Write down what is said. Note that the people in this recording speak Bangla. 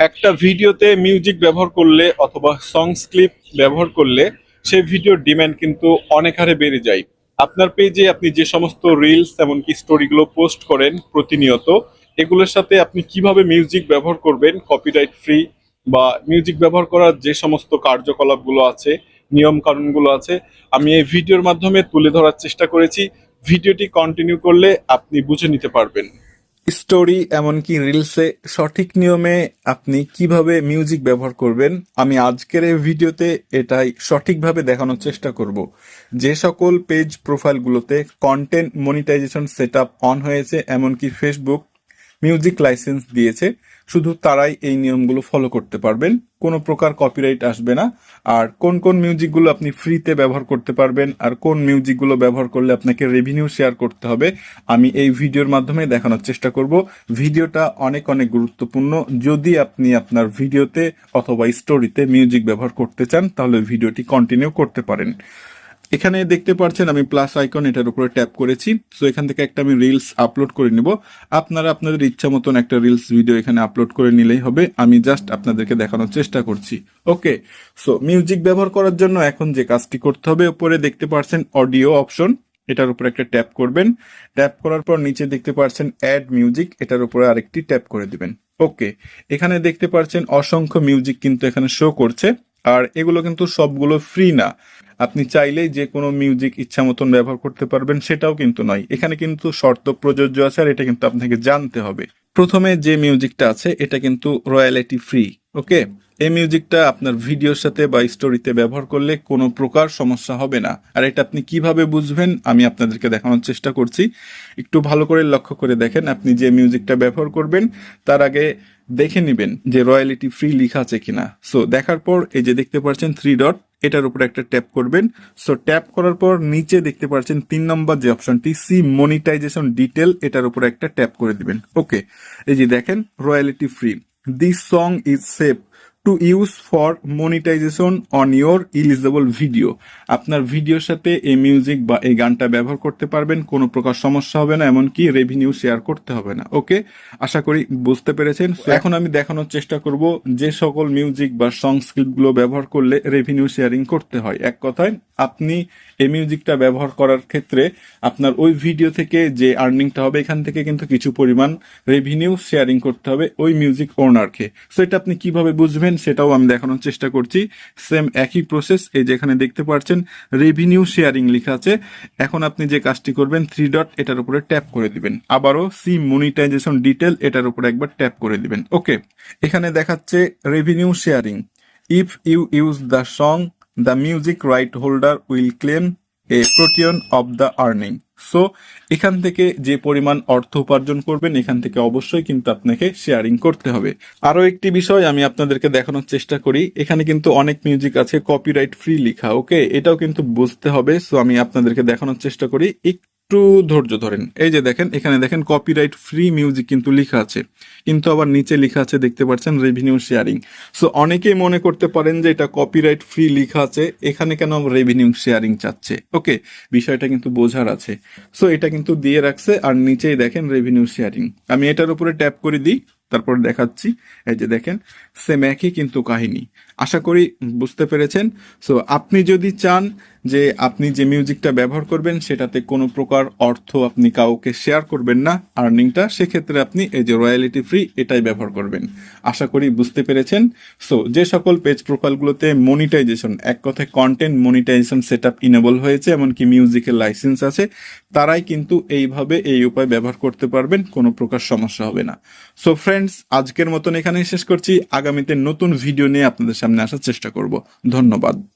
একটা ভিডিওতে মিউজিক ব্যবহার করলে অথবা সংস ক্লিপ ব্যবহার করলে সেই ভিডিওর ডিমান্ড কিন্তু অনেক হারে বেড়ে যায়। আপনার পেজে আপনি যে সমস্ত রিলস এমনকি স্টোরিগুলো পোস্ট করেন প্রতিনিয়ত, এগুলোর সাথে আপনি কীভাবে মিউজিক ব্যবহার করবেন কপিরাইট ফ্রি বা মিউজিক ব্যবহার করার যে সমস্ত কার্যকলাপগুলো আছে, নিয়ম কানুনগুলো আছে, আমি এই ভিডিওর মাধ্যমে তুলে ধরার চেষ্টা করেছি। ভিডিওটি কন্টিনিউ করলে আপনি বুঝে নিতে পারবেন। স্টোরি এমনকি রিলসে সঠিক নিয়মে আপনি কীভাবে মিউজিক ব্যবহার করবেন, আমি আজকের এই ভিডিওতে এটাই সঠিকভাবে দেখানোর চেষ্টা করব। যে সকল পেজ প্রোফাইলগুলোতে কন্টেন্ট মনিটাইজেশন সেট অন হয়েছে, এমনকি ফেসবুক মিউজিক লাইসেন্স দিয়েছে শুধু তারাই এই নিয়মগুলো ফলো করতে পারবেন। কোনো প্রকার কপিরাইট আসবে না। আর কোন কোন মিউজিকগুলো আপনি ফ্রিতে ব্যবহার করতে পারবেন আর কোন মিউজিকগুলো ব্যবহার করলে আপনাকে রেভিনিউ শেয়ার করতে হবে, আমি এই ভিডিওর মাধ্যমে দেখানোর চেষ্টা করব। ভিডিওটা অনেক অনেক গুরুত্বপূর্ণ। যদি আপনি আপনার ভিডিওতে অথবা স্টোরিতে মিউজিক ব্যবহার করতে চান, তাহলে ভিডিওটি কন্টিনিউ করতে পারেন। এখানে দেখতে পাচ্ছেন আমি প্লাস আইকন এটার উপরে ট্যাপ করেছি। সো এখান থেকে একটা আমি রিলস আপলোড করে নিব। আপনারা আপনাদের ইচ্ছা মতন একটা রিলস ভিডিও এখানে আপলোড করে নিলেই হবে। আমি জাস্ট আপনাদেরকে দেখানোর চেষ্টা করছি। ওকে সো মিউজিক ব্যবহার করার জন্য এখন যে কাজটি করতে হবে, উপরে দেখতে পাচ্ছেন অডিও অপশন এটার উপরে একটা ট্যাপ করবেন। ট্যাপ করার পর নিচে দেখতে পাচ্ছেন অ্যাড মিউজিক এটার উপরে আরেকটি ট্যাপ করে দিবেন। ওকে এখানে দেখতে পাচ্ছেন অসংখ্য মিউজিক কিন্তু এখানে শো করছে। আর এগুলো কিন্তু সবগুলো ফ্রি না। আপনি চাইলেই যে কোনো মিউজিক ইচ্ছা মতন ব্যবহার করতে পারবেন, সেটাও কিন্তু নয়। এখানে কিন্তু শর্ত প্রযোজ্য আছে আর এটা কিন্তু আপনাকে জানতে হবে। প্রথমে যে মিউজিকটা আছে, এটা কিন্তু রয়্যালিটি ফ্রি ওকে এই মিউজিকটা আপনার ভিডিওর সাথে বা স্টোরিতে ব্যবহার করলে কোনো প্রকার সমস্যা হবে না। আর এটা আপনি কীভাবে বুঝবেন, আমি আপনাদেরকে দেখানোর চেষ্টা করছি। একটু ভালো করে লক্ষ্য করে দেখেন, আপনি যে মিউজিকটা ব্যবহার করবেন, তার আগে দেখে নেবেন যে রয়্যালিটি ফ্রি লেখা আছে কিনা। সো দেখার পর এই যে দেখতে পাচ্ছেন থ্রি ডট এটার উপর একটা ট্যাপ করবেন। সো ট্যাপ করার পর নিচে দেখতে পাচ্ছেন তিন নম্বর যে অপশনটি সি মনিটাইজেশন ডিটেল এটার উপর একটা ট্যাপ করে দিবেন। ওকে এই যে দেখেন, royalty free. This song is safe to use for monetisation on your eligible video আপনার ভিডিওর সাথে এই মিউজিক বা এই গানটা ব্যবহার করতে পারবেন, কোনো প্রকার সমস্যা হবে না, এমনকি রেভিনিউ শেয়ার করতে হবে না ওকে আশা করি বুঝতে পেরেছেন। এখন আমি দেখানোর চেষ্টা করব যে সকল মিউজিক বা সং স্ক্রিপ্টগুলো ব্যবহার করলে রেভিনিউ শেয়ারিং করতে হয়। এক কথায়, আপনি এই মিউজিকটা ব্যবহার করার ক্ষেত্রে আপনার ওই ভিডিও থেকে যে আর্নিংটা হবে, এখান থেকে কিন্তু কিছু পরিমাণ রেভিনিউ শেয়ারিং করতে হবে ওই মিউজিক ওনারকে সো এটা আপনি কীভাবে বুঝবেন? সেটাও আমি দেখানোর চেষ্টা করছি। সেম একই প্রসেস এই যে এখানে দেখতে পাচ্ছেন রেভিনিউ শেয়ারিং লেখা আছে। এখন আপনি যে কাজটি করবেন থ্রি ডট এটার উপরে ট্যাপ করে দিবেন। আবারও সি মনিটাইজেশন ডিটেল এটার উপরে একবার ট্যাপ করে দিবেন। ওকে এখানে দেখাচ্ছে revenue sharing if you use the song the music right holder will claim a portion of the earning so এখান থেকে যে পরিমাণ অর্থ উপার্জন করবেন, এখান থেকে অবশ্যই কিন্তু আপনাকে শেয়ারিং করতে হবে। আরও একটি বিষয় আমি আপনাদেরকে দেখানোর চেষ্টা করি। এখানে কিন্তু অনেক মিউজিক আছে কপিরাইট ফ্রি লেখা ওকে এটাও কিন্তু বুঝতে হবে। সো আমি আপনাদেরকে দেখানোর চেষ্টা করি। একটু ধৈর্য ধরেন। এই যে দেখেন, এখানে দেখেন কপিরাইট ফ্রি মিউজিক কিন্তু লেখা আছে। কিন্তু আবার নিচে লেখা আছে, দেখতে পাচ্ছেন রেভিনিউ শেয়ারিং সো অনেকেই মনে করতে পারেন যে এটা কপিরাইট ফ্রি লেখা আছে, এখানে কেন রেভিনিউ শেয়ারিং চাচ্ছে? ওকে বিষয়টা কিন্তু বোঝার আছে। সো এটা কিন্তু দিয়ে রাখছে, আর নিচেই দেখেন রেভিনিউ শেয়ারিং আমি এটার উপরে ট্যাপ করে দিই, তারপর দেখাচ্ছি। এই যে দেখেন সেম একই কিন্তু কাহিনী। আশা করি বুঝতে পেরেছেন। সো আপনি যদি চান যে আপনি যে মিউজিকটা ব্যবহার করবেন, সেটাতে কোনো প্রকার অর্থ আপনি কাউকে শেয়ার করবেন না। আর্নিংটা সেক্ষেত্রে আপনি এই যে রয়্যালিটি ফ্রি এটাই ব্যবহার করবেন। আশা করি বুঝতে পেরেছেন। সো যে সকল পেজ প্রোফাইলগুলোতে মনিটাইজেশন এক কথায় content monetisation set up enable হয়েছে, এমনকি মিউজিকের লাইসেন্স আছে, তারাই কিন্তু এইভাবে এই উপায় ব্যবহার করতে পারবেন, কোনো প্রকার সমস্যা হবে না। সো ফ্রেন্ডস আজকের মতন এখানেই শেষ করছি। আগামীতে নতুন ভিডিও নিয়ে আপনাদের সামনে আসার চেষ্টা করব। ধন্যবাদ।